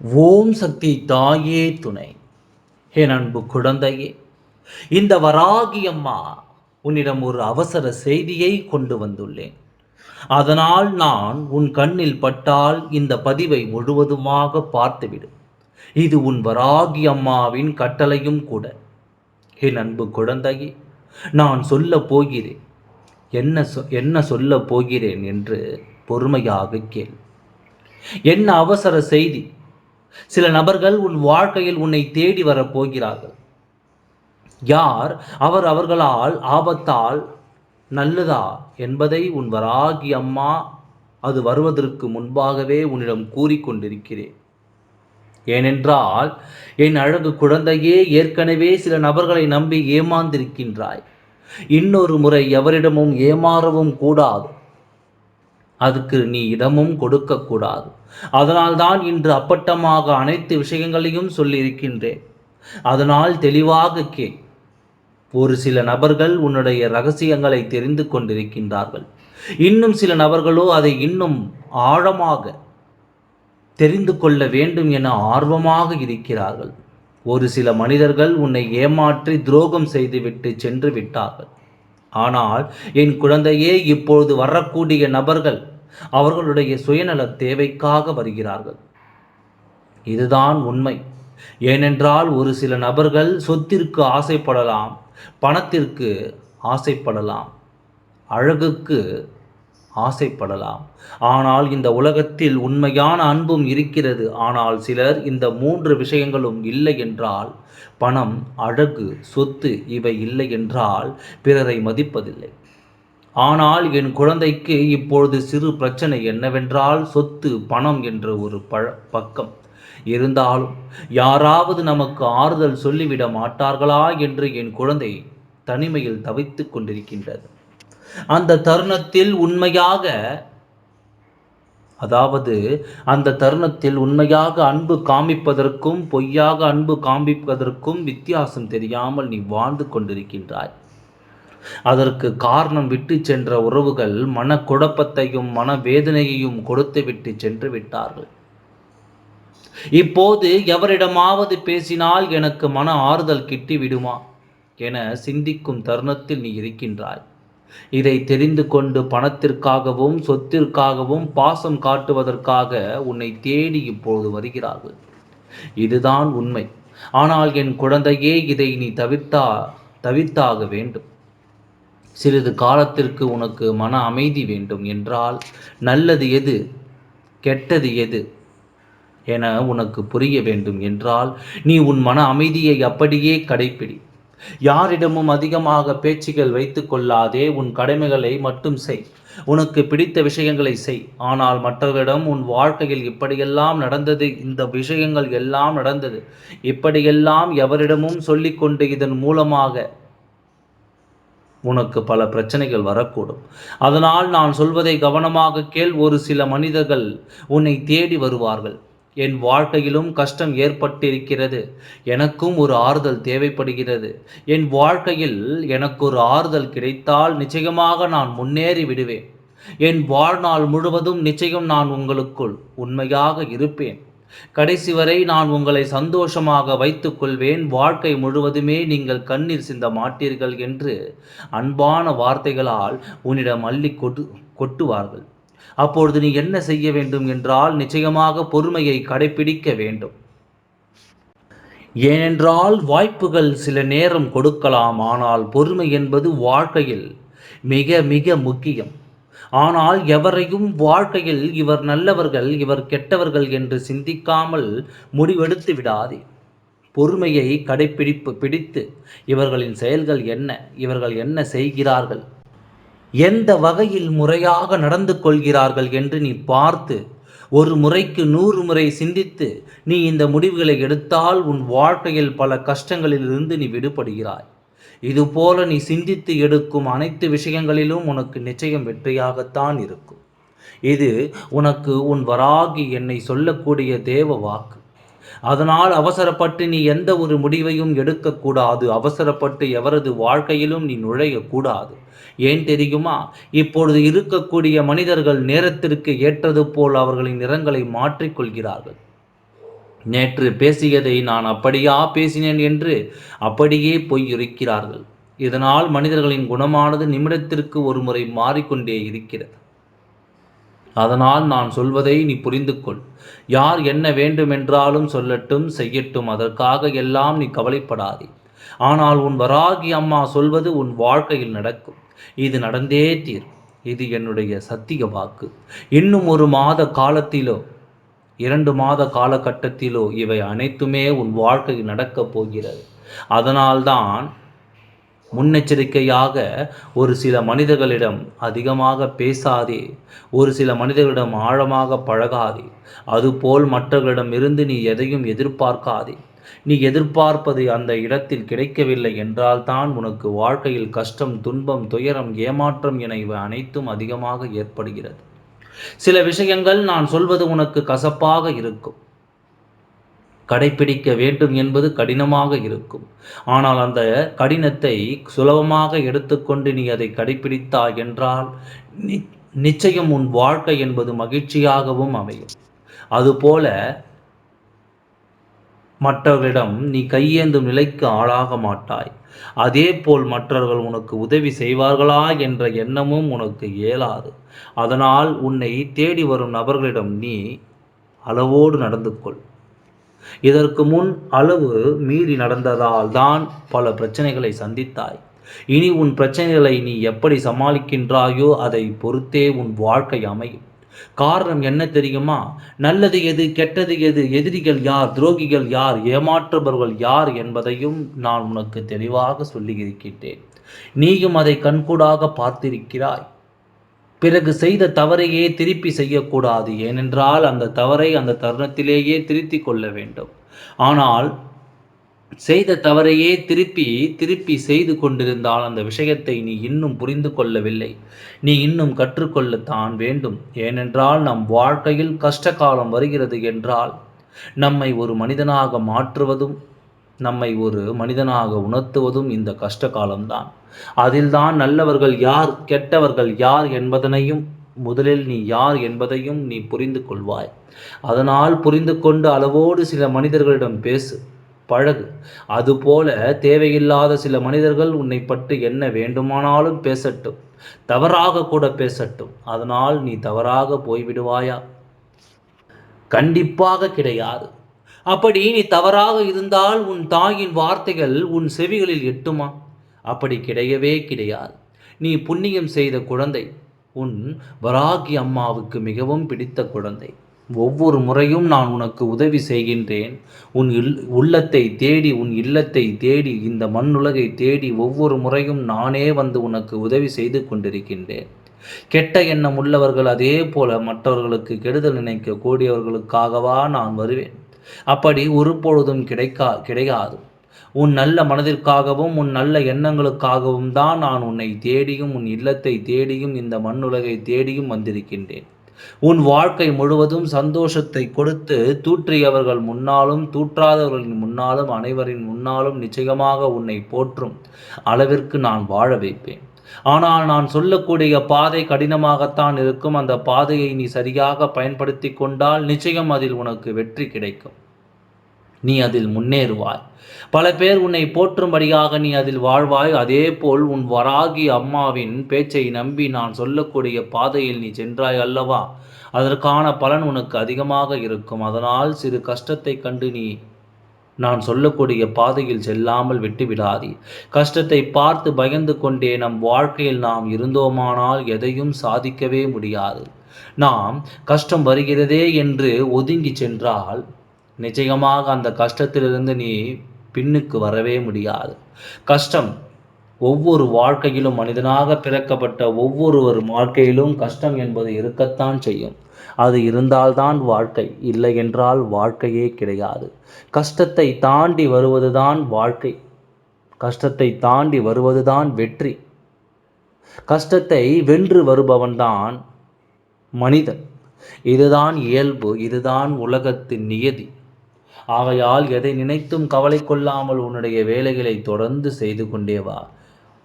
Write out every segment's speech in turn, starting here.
ஓம் சக்தி தாயே துணை. ஹே அன்பு குழந்தையே இந்த வராகி அம்மா உன்னிடம் ஒரு அவசர செய்தியை கொண்டு வந்துள்ளேன். அதனால் நான் உன் கண்ணில் பட்டால் இந்த பதிவை முழுவதுமாக பார்த்துவிடும். இது உன் வராகி அம்மாவின் கட்டளையும் கூட. என் அன்பு குழந்தையே நான் சொல்ல போகிறேன். என்ன சொ என்ன சொல்ல போகிறேன் என்று பொறுமையாக கேள். என்ன அவசர செய்தி? சில நபர்கள் உன் வாழ்க்கையில் உன்னை தேடி வரப் போகிறார்கள். யார் அவர் அவர்களால் ஆபத்தால் நல்லதா என்பதை உன் வராகி அம்மா அது வருவதற்கு முன்பாகவே உன்னிடம் கூறிக்கொண்டிருக்கிறேன் ஏனென்றால் என் அழகு குழந்தையே ஏற்கனவே சில நபர்களை நம்பி ஏமாந்திருக்கின்றாய். இன்னொரு முறை எவரிடமும் ஏமாறவும் கூடாது. அதுக்கு நீ இடமும் கொடுக்கக்கூடாது. அதனால்தான் இன்று அப்பட்டமாக அனைத்து விஷயங்களையும் சொல்லியிருக்கின்றேன். அதனால் தெளிவாக கே ஒரு சில நபர்கள் உன்னுடைய ரகசியங்களை தெரிந்து கொண்டிருக்கின்றார்கள். இன்னும் சில நபர்களோ அதை இன்னும் ஆழமாக தெரிந்து கொள்ள வேண்டும் என ஆர்வமாக இருக்கிறார்கள். ஒரு சில மனிதர்கள் உன்னை ஏமாற்றி துரோகம் செய்துவிட்டு சென்று விட்டார்கள். ஆனால் என் குழந்தையே இப்பொழுது வரக்கூடிய நபர்கள் அவர்களுடைய சுயநல தேவைக்காக வருகிறார்கள். இதுதான் உண்மை. ஏனென்றால் ஒரு சில நபர்கள் சொத்திற்கு ஆசைப்படலாம் பணத்திற்கு ஆசைப்படலாம் அழகுக்கு ஆசைப்படலாம். ஆனால் இந்த உலகத்தில் உண்மையான அன்பும் இருக்கிறது. ஆனால் சிலர் இந்த மூன்று விஷயங்களும் இல்லை என்றால் பணம் அழகு சொத்து இவை இல்லை என்றால் பிறரை மதிப்பதில்லை. ஆனால் என் குழந்தைக்கு இப்பொழுது சிறு பிரச்சனை என்னவென்றால் சொத்து பணம் என்ற ஒரு பழ பக்கம். இருந்தாலும் யாராவது நமக்கு ஆறுதல் சொல்லிவிட மாட்டார்களா என்று என் குழந்தை தனிமையில் தவித்து கொண்டிருக்கின்றது. அந்த தருணத்தில் உண்மையாக அதாவது அந்த தருணத்தில் உண்மையாக அன்பு காமிப்பதற்கும் பொய்யாக அன்பு காமிப்பதற்கும் வித்தியாசம் தெரியாமல் நீ வாழ்ந்து கொண்டிருக்கின்றாய். அதற்கு காரணம் விட்டு சென்ற உறவுகள் மனக்குழப்பத்தையும் மனவேதனையையும் கொடுத்து விட்டு சென்று விட்டார்கள். இப்போது எவரிடமாவது பேசினால் எனக்கு மன ஆறுதல் கிட்டி விடுமா? என சிந்திக்கும் தருணத்தில் நீ இருக்கின்றாய். இதை தெரிந்து கொண்டு பணத்திற்காகவும் சொத்திற்காகவும் பாசம் காட்டுவதற்காக உன்னை தேடி இப்பொழுது வருகிறார்கள். இதுதான் உண்மை. ஆனால் என் குழந்தையே இதை நீ தவிர்த்தா தவிர்த்தாக வேண்டும். சிறிது காலத்திற்கு உனக்கு மன அமைதி வேண்டும் என்றால் நல்லது எது? கெட்டது எது? என உனக்கு புரிய வேண்டும் என்றால் நீ உன் மன அமைதியை அப்படியே கடைப்பிடி. யாரிடமும் அதிகமாக பேச்சுகள் வைத்து கொள்ளாதே உன் கடமைகளை மட்டும் செய். உனக்கு பிடித்த விஷயங்களை செய். ஆனால் மற்றவரிடம் உன் வாழ்க்கையில் இப்படியெல்லாம் நடந்தது இந்த விஷயங்கள் எல்லாம் நடந்தது இப்படியெல்லாம் எவரிடமும் சொல்லிக்கொண்டு இதன் மூலமாக உனக்கு பல பிரச்சனைகள் வரக்கூடும். அதனால் நான் சொல்வதை கவனமாக கேள் ஒரு சில மனிதர்கள் உன்னை தேடி வருவார்கள். என் வாழ்க்கையிலும் கஷ்டம் ஏற்பட்டிருக்கிறது. எனக்கும் ஒரு ஆறுதல் தேவைப்படுகிறது. என் வாழ்க்கையில் எனக்கு ஒரு ஆறுதல் கிடைத்தால் நிச்சயமாக நான் முன்னேறி விடுவேன். என் வாழ்நாள் முழுவதும் நிச்சயம் நான் உங்களுக்குள் உண்மையாக இருப்பேன். கடைசி வரை நான் உங்களை சந்தோஷமாக வைத்துக்கொள்வேன். வாழ்க்கை முழுவதுமே நீங்கள் கண்ணீர் சிந்த மாட்டீர்கள் என்று அன்பான வார்த்தைகளால் உன்னிடம் அள்ளி கொட்டு கொட்டுவார்கள். அப்பொழுது நீ என்ன செய்ய வேண்டும் என்றால் நிச்சயமாக பொறுமையை கடைபிடிக்க வேண்டும். ஏனென்றால் வாய்ப்புகள் சில நேரம் கொடுக்கலாம் ஆனால் பொறுமை என்பது வாழ்க்கையில் மிக மிக முக்கியம். ஆனால் எவரையும் வாழ்க்கையில் இவர் நல்லவர்கள் இவர் கெட்டவர்கள் என்று சிந்திக்காமல் முடிவெடுத்து விடாதே. பொறுமையை கடைப்பிடிப்பு பிடித்து இவர்களின் செயல்கள் என்ன இவர்கள் என்ன செய்கிறார்கள்? எந்த வகையில் முறையாக நடந்து கொள்கிறார்கள் என்று நீ பார்த்து ஒரு முறைக்கு நூறு முறை சிந்தித்து நீ இந்த முடிவுகளை எடுத்தால் உன் வாழ்க்கையில் பல கஷ்டங்களிலிருந்து நீ விடுபடுகிறாய். இதுபோல நீ சிந்தித்து எடுக்கும் அனைத்து விஷயங்களிலும் உனக்கு நிச்சயம் வெற்றியாகத்தான் இருக்கும். இது உனக்கு உன் வராகி என்னை சொல்லக்கூடிய தேவ வாக்கு. அதனால் அவசரப்பட்டு நீ எந்த ஒரு முடிவையும் எடுக்கக்கூடாது. அவசரப்பட்டு எவரது வாழ்க்கையிலும் நீ நுழையக்கூடாது. ஏன் தெரியுமா? இப்பொழுது இருக்கக்கூடிய மனிதர்கள் நேரத்திற்கு ஏற்றது போல் அவர்களின் நிறங்களை மாற்றிக்கொள்கிறார்கள். நேற்று பேசியதை நான் அப்படியா பேசினேன் என்று அப்படியே பொய் இருக்கிறார்கள் இதனால் மனிதர்களின் குணமானது நிமிடத்திற்கு ஒரு முறை மாறிக்கொண்டே இருக்கிறது. அதனால் நான் சொல்வதை நீ புரிந்து கொள் யார் என்ன வேண்டுமென்றாலும் சொல்லட்டும் செய்யட்டும். அதற்காக எல்லாம் நீ கவலைப்படாதே. ஆனால் உன் வராகி அம்மா சொல்வது உன் வாழ்க்கையில் நடக்கும். இது நடந்தே தீர் இது என்னுடைய சத்திய வாக்கு. இன்னும் ஒரு மாத காலத்திலோ இரண்டு மாத காலகட்டத்திலோ இவை அனைத்துமே உன் வாழ்க்கையில் நடக்கப் போகிறது. அதனால்தான் முன்னெச்சரிக்கையாக ஒரு சில மனிதர்களிடம் அதிகமாக பேசாதே ஒரு சில மனிதர்களிடம் ஆழமாக பழகாதே. அதுபோல் மற்றவர்களிடம் இருந்து நீ எதையும் எதிர்பார்க்காதே. நீ எதிர்பார்ப்பது அந்த இடத்தில் கிடைக்கவில்லை என்றால் தான் உனக்கு வாழ்க்கையில் கஷ்டம் துன்பம் துயரம் ஏமாற்றம் என இவை அனைத்தும் அதிகமாக ஏற்படுகிறது. சில விஷயங்கள் நான் சொல்வது உனக்கு கசப்பாக இருக்கும். கடைப்பிடிக்க வேண்டும் என்பது கடினமாக இருக்கும். ஆனால் அந்த கடினத்தை சுலபமாக எடுத்துக்கொண்டு நீ அதை கடைப்பிடித்தாய் என்றால் நிச்சயம் உன் வாழ்க்கை என்பது மகிழ்ச்சியாகவும் அமையும். அதுபோல மற்றவர்களிடம் நீ கையேந்தும் நிலைக்கு ஆளாக மாட்டாய். அதே போல் மற்றவர்கள் உனக்கு உதவி செய்வார்களா என்ற எண்ணமும் உனக்கு இயலாது. அதனால் உன்னை தேடி வரும் நபர்களிடம் நீ அளவோடு நடந்து கொள். இதற்கு முன் அளவு மீறி நடந்ததால் தான் பல பிரச்சனைகளை சந்தித்தாய். இனி உன் பிரச்சனைகளை நீ எப்படி சமாளிக்கின்றாயோ அதை பொறுத்தே உன் வாழ்க்கை அமையும். காரணம் என்ன தெரியுமா? நல்லது எது கெட்டது எது எதிரிகள் யார் துரோகிகள் யார் ஏமாற்றுபவர்கள் யார் என்பதையும் நான் உனக்கு தெளிவாக சொல்லியிருக்கின்றேன். நீயும் அதை கண்கூடாக பார்த்திருக்கிறாய். பிறகு செய்த தவறையே திருப்பி செய்யக்கூடாது. ஏனென்றால் அந்த தவறை அந்த தருணத்திலேயே திருத்தி கொள்ள வேண்டும். ஆனால் செய்த தவறையே திருப்பி திருப்பி செய்து கொண்டிருந்தால் அந்த விஷயத்தை நீ இன்னும் புரிந்து கொள்ளவில்லை. நீ இன்னும் கற்றுக்கொள்ளத்தான் வேண்டும். ஏனென்றால் நம் வாழ்க்கையில் கஷ்ட காலம் வருகிறது என்றால் நம்மை ஒரு மனிதனாக மாற்றுவதும் நம்மை ஒரு மனிதனாக உணர்த்துவதும் இந்த கஷ்ட காலம்தான் அதில்தான் நல்லவர்கள் யார் கெட்டவர்கள் யார் என்பதனையும் முதலில் நீ யார் என்பதையும் நீ புரிந்து கொள்வாய். அதனால் புரிந்து கொண்டு அளவோடு சில மனிதர்களிடம் பேசு. பழகு. அதுபோல தேவையில்லாத சில மனிதர்கள் உன்னை பற்றி என்ன வேண்டுமானாலும் பேசட்டும். தவறாக கூட பேசட்டும். அதனால் நீ தவறாக போய்விடுவாயா? கண்டிப்பாக கிடையாது. அப்படி நீ தவறாக இருந்தால் உன் தாயின் வார்த்தைகள் உன் செவிகளில் எட்டுமா? அப்படி கிடையவே கிடையாது. நீ புண்ணியம் செய்த குழந்தை. உன் வராகி அம்மாவுக்கு மிகவும் பிடித்த குழந்தை. ஒவ்வொரு முறையும் நான் உனக்கு உதவி செய்கின்றேன். உன் இல் உள்ளத்தை தேடி உன் இல்லத்தை தேடி இந்த மண்ணுலகை தேடி ஒவ்வொரு முறையும் நானே வந்து உனக்கு உதவி செய்து கொண்டிருக்கின்றேன். கெட்ட எண்ணம் உள்ளவர்கள் அதே போல மற்றவர்களுக்கு கெடுதல் நினைக்க கூடியவர்களுக்காகவா நான் வருவேன். அப்படி ஒரு பொழுதும் கிடைக்கா கிடையாது. உன் நல்ல மனதிற்காகவும் உன் நல்ல எண்ணங்களுக்காகவும் தான் நான் உன்னை தேடியும் உன் இல்லத்தை தேடியும் இந்த மண்ணுலகை தேடியும் வந்திருக்கின்றேன். உன் வாழ்க்கை முழுவதும் சந்தோஷத்தை கொடுத்து தூற்றியவர்கள் முன்னாலும் தூற்றாதவர்களின் முன்னாலும் அனைவரின் முன்னாலும் நிச்சயமாக உன்னை போற்றும் அளவிற்கு நான் வாழ வைப்பேன். ஆனால் நான் சொல்லக்கூடிய பாதை கடினமாகத்தான் இருக்கும். அந்த பாதையை நீ சரியாக பயன்படுத்தி கொண்டால் நிச்சயம் அதில் உனக்கு வெற்றி கிடைக்கும். நீ அதில் முன்னேறுவாய். பல பேர் உன்னை போற்றும்படியாக நீ அதில் வாழ்வாய். அதே போல் உன் வராகி அம்மாவின் பேச்சை நம்பி நான் சொல்லக்கூடிய பாதையில் நீ சென்றாய் அல்லவா? அதற்கான பலன் உனக்கு அதிகமாக இருக்கும். அதனால் சிறு கஷ்டத்தை கண்டு நீ நான் சொல்லக்கூடிய பாதையில் செல்லாமல் விட்டுவிடாதே. கஷ்டத்தை பார்த்து பயந்து கொண்டே நம் வாழ்க்கையில் நாம் இருந்தோமானால் எதையும் சாதிக்கவே முடியாது. நாம் கஷ்டம் வருகிறதே என்று ஒதுங்கி சென்றால் நிச்சயமாக அந்த கஷ்டத்திலிருந்து நீ பின்னுக்கு வரவே முடியாது. கஷ்டம் ஒவ்வொரு வாழ்க்கையிலும் மனிதனாக பிறக்கப்பட்ட ஒவ்வொருவர் வாழ்க்கையிலும் கஷ்டம் என்பது இருக்கத்தான் செய்யும். அது இருந்தால்தான் வாழ்க்கை இல்லை என்றால் வாழ்க்கையே கிடையாது. கஷ்டத்தை தாண்டி வருவதுதான் வாழ்க்கை. கஷ்டத்தை தாண்டி வருவதுதான் வெற்றி. கஷ்டத்தை வென்று வருபவன்தான் மனிதன். இதுதான் இயல்பு இதுதான் உலகத்தின் நியதி. ஆகையால் எதை நினைத்தும் கவலை கொள்ளாமல் உன்னுடைய வேலைகளை தொடர்ந்து செய்து கொண்டே வா.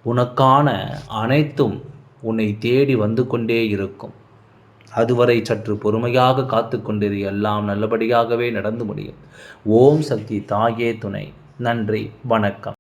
உனக்கான அனைத்தும் உன்னை தேடி வந்து கொண்டே இருக்கும். அதுவரை சற்று பொறுமையாக காத்து கொண்டிரு. எல்லாம் நல்லபடியாகவே நடந்து முடியும். ஓம் சக்தி தாயே துணை. நன்றி. வணக்கம்.